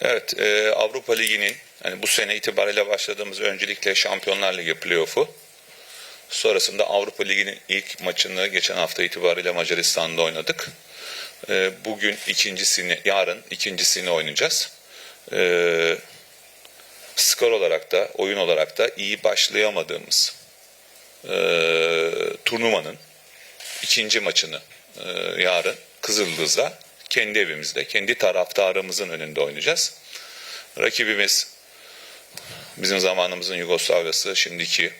Evet, e, Avrupa Ligi'nin hani bu sene itibariyle başladığımız öncelikle Şampiyonlar Ligi playoff'u. Sonrasında Avrupa Ligi'nin ilk maçını geçen hafta itibariyle Macaristan'da oynadık. E, bugün ikincisini, yarın ikincisini oynayacağız. E, skor olarak da, oyun olarak da iyi başlayamadığımız e, turnuvanın ikinci maçını e, yarın Kızıldız'da kendi evimizde, kendi taraftarımızın önünde oynayacağız. Rakibimiz bizim zamanımızın Yugoslavya'sı, şimdiki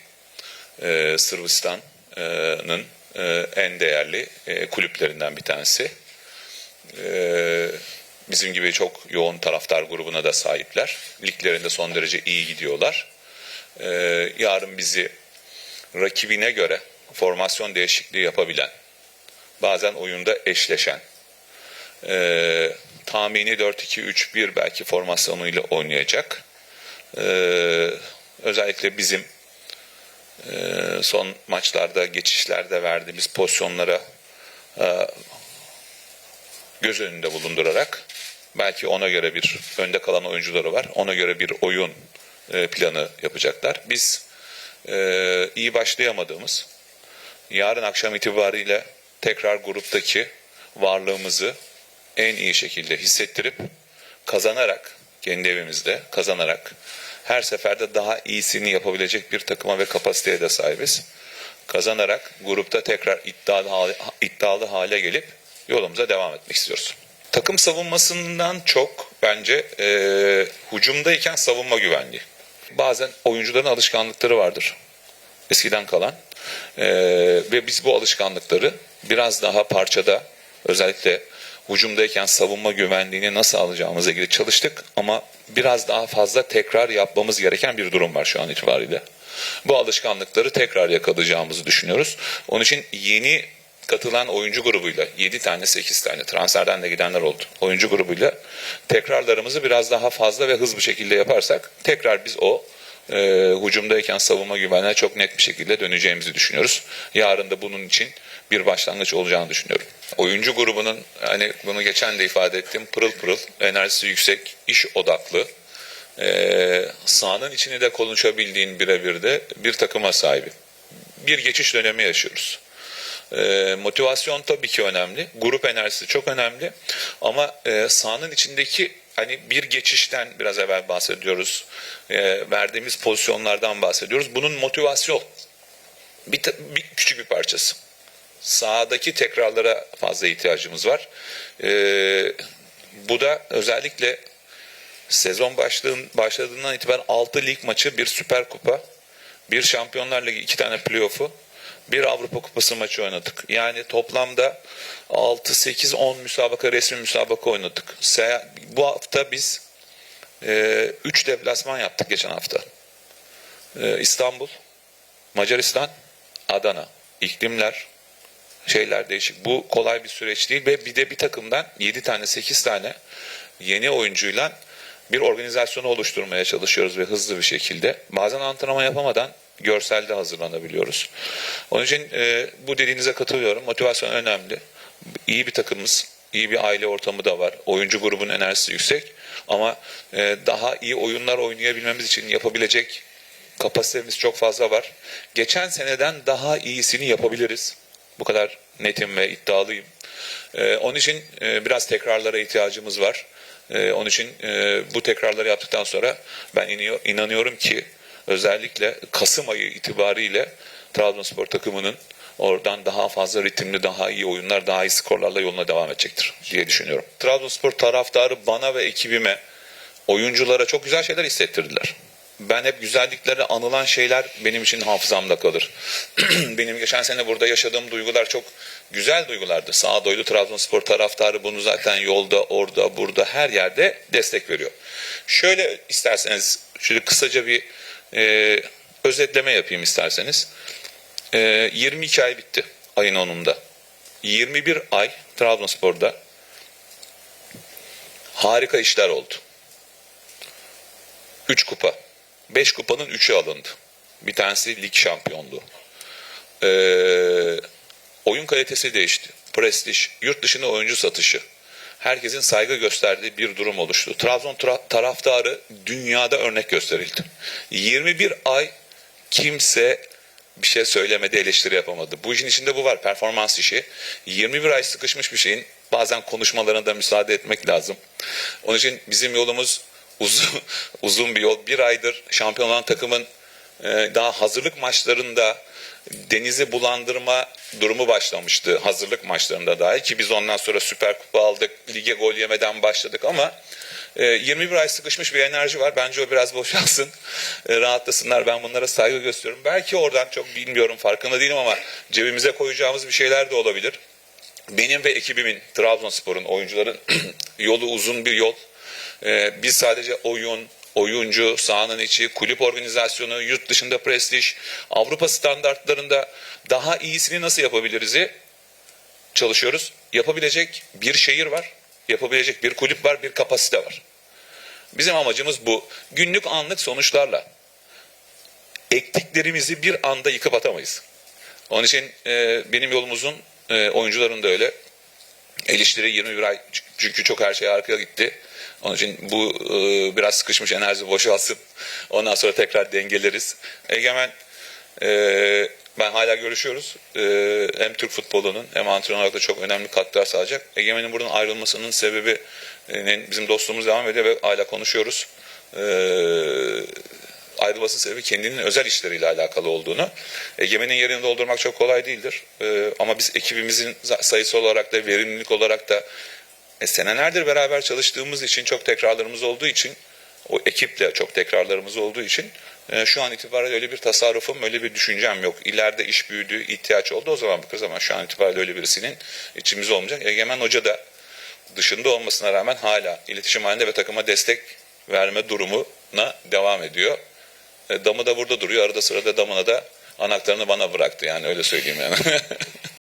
e, Sırbistan'ın e, en değerli e, kulüplerinden bir tanesi. E, bizim gibi çok yoğun taraftar grubuna da sahipler. Liglerinde son derece iyi gidiyorlar. E, yarın bizi rakibine göre formasyon değişikliği yapabilen, bazen oyunda eşleşen, e, tahmini 4-2-3-1 belki formasyonuyla oynayacak. E, özellikle bizim e, son maçlarda, geçişlerde verdiğimiz pozisyonlara e, göz önünde bulundurarak belki ona göre bir önde kalan oyuncuları var. Ona göre bir oyun e, planı yapacaklar. Biz e, iyi başlayamadığımız yarın akşam itibariyle tekrar gruptaki varlığımızı en iyi şekilde hissettirip kazanarak kendi evimizde kazanarak her seferde daha iyisini yapabilecek bir takıma ve kapasiteye de sahibiz. Kazanarak grupta tekrar iddialı hale, iddialı hale gelip yolumuza devam etmek istiyoruz. Takım savunmasından çok bence e, hücumdayken savunma güvenliği. Bazen oyuncuların alışkanlıkları vardır eskiden kalan E, ve biz bu alışkanlıkları biraz daha parçada özellikle hücumdayken savunma güvenliğini nasıl alacağımıza ilgili çalıştık ama biraz daha fazla tekrar yapmamız gereken bir durum var şu an itibariyle. Bu alışkanlıkları tekrar yakalayacağımızı düşünüyoruz. Onun için yeni katılan oyuncu grubuyla 7 tane 8 tane transferden de gidenler oldu. Oyuncu grubuyla tekrarlarımızı biraz daha fazla ve hızlı şekilde yaparsak tekrar biz o e, hücumdayken savunma güvenliğine çok net bir şekilde döneceğimizi düşünüyoruz. Yarın da bunun için bir başlangıç olacağını düşünüyorum. Oyuncu grubunun hani bunu geçen de ifade ettim pırıl pırıl, enerjisi yüksek, iş odaklı, e, sahanın içini de konuşabildiğin birebir de bir takıma sahibi. Bir geçiş dönemi yaşıyoruz. E, motivasyon tabii ki önemli. Grup enerjisi çok önemli. Ama e, sahanın içindeki hani bir geçişten biraz evvel bahsediyoruz. E, verdiğimiz pozisyonlardan bahsediyoruz. Bunun motivasyon bir, bir küçük bir parçası. Sahadaki tekrarlara fazla ihtiyacımız var. E, bu da özellikle sezon başladığın, başladığından itibaren 6 lig maçı, bir süper kupa, bir şampiyonlar ligi, iki tane playoff'u, bir Avrupa Kupası maçı oynadık. Yani toplamda 6, 8, 10 müsabaka, resmi müsabaka oynadık. Bu hafta biz 3 deplasman yaptık geçen hafta. E, İstanbul, Macaristan, Adana. İklimler, şeyler değişik. Bu kolay bir süreç değil ve bir de bir takımdan 7 tane 8 tane yeni oyuncuyla bir organizasyonu oluşturmaya çalışıyoruz ve hızlı bir şekilde. Bazen antrenman yapamadan görselde hazırlanabiliyoruz. Onun için e, bu dediğinize katılıyorum. Motivasyon önemli. İyi bir takımız, iyi bir aile ortamı da var. Oyuncu grubunun enerjisi yüksek ama e, daha iyi oyunlar oynayabilmemiz için yapabilecek kapasitemiz çok fazla var. Geçen seneden daha iyisini yapabiliriz. Bu kadar netim ve iddialıyım. Ee, onun için e, biraz tekrarlara ihtiyacımız var. Ee, onun için e, bu tekrarları yaptıktan sonra ben iniyor, inanıyorum ki özellikle Kasım ayı itibariyle Trabzonspor takımının oradan daha fazla ritimli, daha iyi oyunlar, daha iyi skorlarla yoluna devam edecektir diye düşünüyorum. Trabzonspor taraftarı bana ve ekibime, oyunculara çok güzel şeyler hissettirdiler. Ben hep güzellikleri anılan şeyler benim için hafızamda kalır. benim geçen sene burada yaşadığım duygular çok güzel duygulardı. Sağdoylu Trabzonspor taraftarı bunu zaten yolda, orada, burada her yerde destek veriyor. Şöyle isterseniz şöyle kısaca bir e, özetleme yapayım isterseniz. E, 22 ay bitti ayın 10'unda. 21 ay Trabzonspor'da harika işler oldu. 3 kupa. 5 kupanın 3'ü alındı. Bir tanesi lig şampiyonluğu. Ee, oyun kalitesi değişti. Prestij, yurt dışına oyuncu satışı. herkesin saygı gösterdiği bir durum oluştu. Trabzon tra- taraftarı dünyada örnek gösterildi. 21 ay kimse bir şey söylemedi, eleştiri yapamadı. Bu işin içinde bu var, performans işi. 21 ay sıkışmış bir şeyin bazen konuşmalarına da müsaade etmek lazım. Onun için bizim yolumuz uzun, uzun bir yol. Bir aydır şampiyon olan takımın e, daha hazırlık maçlarında denizi bulandırma durumu başlamıştı. Hazırlık maçlarında dahi ki biz ondan sonra Süper Kupa aldık, lige gol yemeden başladık ama e, 21 ay sıkışmış bir enerji var. Bence o biraz boşalsın. E, rahatlasınlar. Ben bunlara saygı gösteriyorum. Belki oradan çok bilmiyorum farkında değilim ama cebimize koyacağımız bir şeyler de olabilir. Benim ve ekibimin, Trabzonspor'un, oyuncuların yolu uzun bir yol. Ee, biz sadece oyun, oyuncu, sahanın içi, kulüp organizasyonu, yurt dışında prestij, Avrupa standartlarında daha iyisini nasıl yapabiliriz'i çalışıyoruz. Yapabilecek bir şehir var, yapabilecek bir kulüp var, bir kapasite var. Bizim amacımız bu. Günlük anlık sonuçlarla ektiklerimizi bir anda yıkıp atamayız. Onun için e, benim yolumuzun e, oyuncuların da öyle. Eleştiri 21 ay çünkü çok her şey arkaya gitti. Onun için bu e, biraz sıkışmış enerji boşalsın. Ondan sonra tekrar dengeleriz. Egemen e, ben hala görüşüyoruz. E, hem Türk futbolunun hem antrenör olarak da çok önemli katkılar sağlayacak. Egemen'in buradan ayrılmasının sebebi e, bizim dostluğumuz devam ediyor ve hala konuşuyoruz. E, ayrılması sebebi kendinin özel işleriyle alakalı olduğunu. Egemen'in yerini doldurmak çok kolay değildir. Ee, ama biz ekibimizin sayısı olarak da verimlilik olarak da e, senelerdir beraber çalıştığımız için çok tekrarlarımız olduğu için o ekiple çok tekrarlarımız olduğu için e, şu an itibariyle öyle bir tasarrufum, öyle bir düşüncem yok. İleride iş büyüdü, ihtiyaç oldu o zaman bakarız ama şu an itibariyle öyle birisinin içimizde olmayacak. Egemen Hoca da dışında olmasına rağmen hala iletişim halinde ve takıma destek verme durumuna devam ediyor. E, damı da burada duruyor. Arada sırada damına da anahtarını bana bıraktı yani öyle söyleyeyim yani.